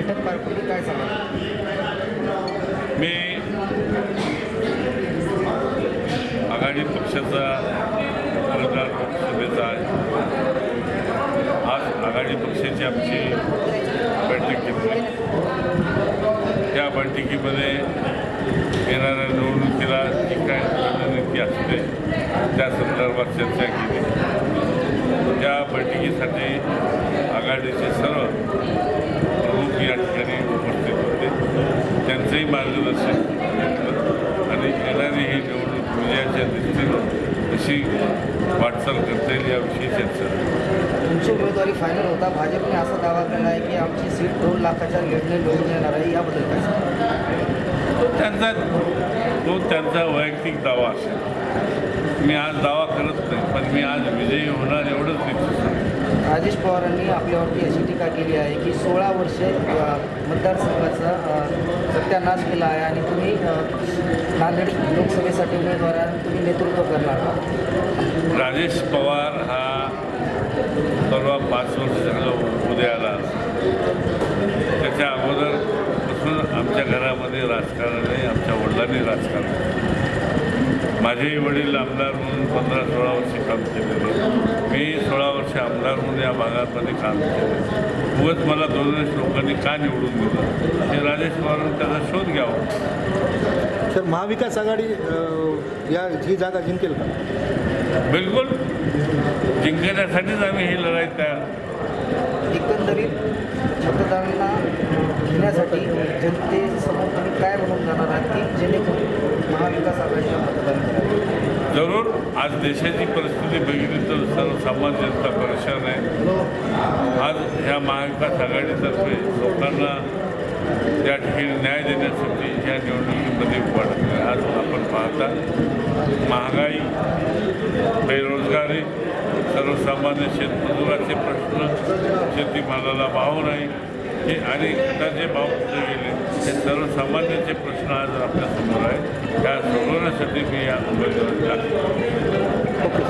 बैठक पार पडली काय सांगा मी आघाडी पक्षाचा मतदार लोकसभेचा आहे आज आघाडी पक्षाची आमची बैठक घेतली. त्या बैठकीमध्ये येणाऱ्या निवडणुकीला जी काय रणनीती असते त्या संदर्भात चर्चा केली. त्या बैठकीसाठी आघाडीचे सर्व प्रमुख या ठिकाणी उपस्थित होते त्यांचंही मार्गदर्शन घेतलं आणि येणारी ही निवडणूक विजयाच्या दृष्टीनं कशी वाटचाल करता येईल याविषयी चर्चा. तुमची उमेदवारी फायनल होता. भाजपने असा दावा केला आहे की आमची सीट दोन लाखाच्या लीडने निवडून येणार आहे. याबद्दल काय तो त्यांचा तो त्यांचा वैयक्तिक दावा असेल. मी आज दावा करत नाही पण मी आज विजयी होणार एवढंच निश्चित राजेश पवारांनी आपल्यावरती अशी टीका केली आहे की सोळा वर्षे मतदारसंघाचा त्यांनाच केला आहे आणि तुम्ही नांदेड लोकसभेसाठी उमेदवार तुम्ही नेतृत्व करणार आहात. राजेश पवार हा परवा पाच वर्ष उद्या आला. त्याच्या अगोदरपासून आमच्या घरामध्ये राजकारण आहे आमच्या वडिलांनी राजकारण. माझेही वडील आमदार म्हणून पंधरा सोळा वर्ष काम केलेले. आमदार म्हणून या भागामध्ये काम केलं. उगत मला दोनच लोकांनी का निवडून दिलं? हे राजेश पवारांनी त्याचा शोध घ्यावा. सर महाविकास आघाडी या ही जागा जिंकेल का? बिलकुल. जिंकण्यासाठीच आम्ही ही लढाई तयार. एकंदरीत मतदारांना घेण्यासाठी जनतेसमोर तुम्ही काय म्हणून जाणार आहात की जेणेकरून महाविकास आघाडीला मतदान आज देशाची परिस्थिती बघितली तर सर्वसामान्य जनता परेशान आहे आज ह्या महाविकास आघाडीतर्फे लोकांना त्या ठिकाणी न्याय देण्यासाठी ह्या निवडणुकीमध्ये वाढत आहे. आज आपण पाहता महागाई बेरोजगारी सर्वसामान्य शेतमजुराचे प्रश्न शेतीमालाला भाव नाही हे आणि खताचे भाव कुठे गेले हे सर्वसामान्यांचे प्रश्न आज आपल्यासमोर आहे त्या सोडवण्यासाठी मी या उमेदवारी लागतो